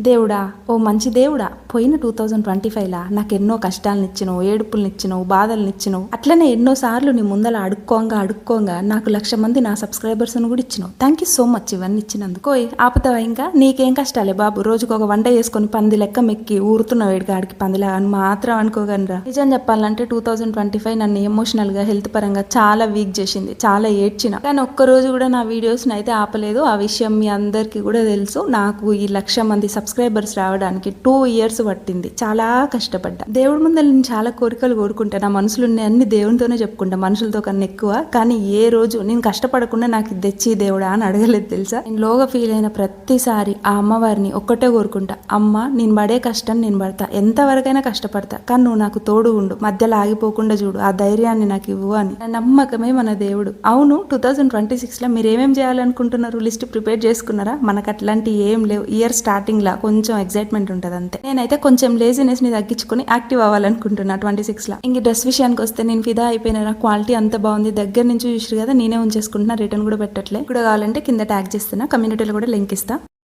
దేవుడా ఓ మంచి దేవుడా? పోయిన టూ థౌజండ్ ట్వంటీ ఫైవ్లా నాకు ఎన్నో కష్టాలను ఇచ్చినావు ఏడుపులను ఇచ్చినావు బాధలను ఇచ్చినావు అట్లనే ఎన్నో సార్లు నీ ముందల అడుక్కోంగా అడుక్కోంగా నాకు లక్ష మంది నా సబ్స్క్రైబర్స్ను కూడా ఇచ్చినావు. థ్యాంక్ యూ సో మచ్ ఇవన్నీ ఇచ్చినందుకు. ఆపుతావా ఇంకా? నీకేం కష్టాలే బాబు. రోజుకు ఒక వంట చేసుకొని పంది లెక్క మెక్కి ఊరుతున్న వేడిగాడికి పందిలా అని మాత్రం అనుకోగనరా నిజం చెప్పాలంటే టూ థౌజండ్ ట్వంటీ ఫైవ్ నన్ను ఎమోషనల్గా హెల్త్ పరంగా చాలా వీక్ చేసింది. చాలా ఏడ్చిన. కానీ ఒక్క రోజు కూడా నా వీడియోస్ని అయితే ఆపలేదు. ఆ విషయం మీ అందరికీ కూడా తెలుసు. నాకు ఈ లక్ష మంది సబ్స్క్రైబర్స్ రావడానికి టూ ఇయర్స్ పట్టింది. చాలా కష్టపడ్డా. దేవుడి ముందు నేను చాలా కోరికలు కోరుకుంటా. నా మనసులు ఉన్నాయి అన్ని దేవునితోనే చెప్పుకుంటా. మనుషులతో కన్నా ఎక్కువ. కానీ ఏ రోజు నేను కష్టపడకుండా నాకు తెచ్చి దేవుడా అని అడగలేదు తెలుసా? నేను లోగా ఫీల్ అయిన ప్రతిసారి ఆ అమ్మవారిని ఒక్కటే కోరుకుంటా. అమ్మ నేను పడే కష్టం నేను పడతా. ఎంతవరకైనా కష్టపడతా. కానీ నువ్వు నాకు తోడు ఉండు. మధ్యలో ఆగిపోకుండా చూడు. ఆ ధైర్యాన్ని నాకు ఇవ్వు అని. నా నమ్మకమే మన దేవుడు. అవును టూ థౌజండ్ ట్వంటీ సిక్స్లో మీరు ఏమేం చేయాలనుకుంటున్నారు? లిస్ట్ ప్రిపేర్ చేసుకున్నారా? మనకు అట్లాంటి ఏం లేవు. ఇయర్ స్టార్టింగ్ లా కొంచెం ఎక్సైట్మెంట్ ఉంటుంది అంతే. నేను నేనైతే కొంచెం లేజినెస్ని తగ్గించుకొని యాక్టివ్ అవ్వాలనుకుంటున్నా ట్వంటీ సిక్స్లో. ఇంక డ్రెస్ విషయానికి వస్తే నేను ఫిదా అయిపోయిన క్వాలిటీ అంత బాగుంది దగ్గర నుంచి చూసి కదా నేనే ఉంచేసుకుంటున్నా రిటర్న్ కూడా పెట్టట్లే. కూడా కావాలంటే కింద ట్యాగ్ చేస్తున్నా కమ్యూనిటీలో కూడా లింక్ ఇస్తా.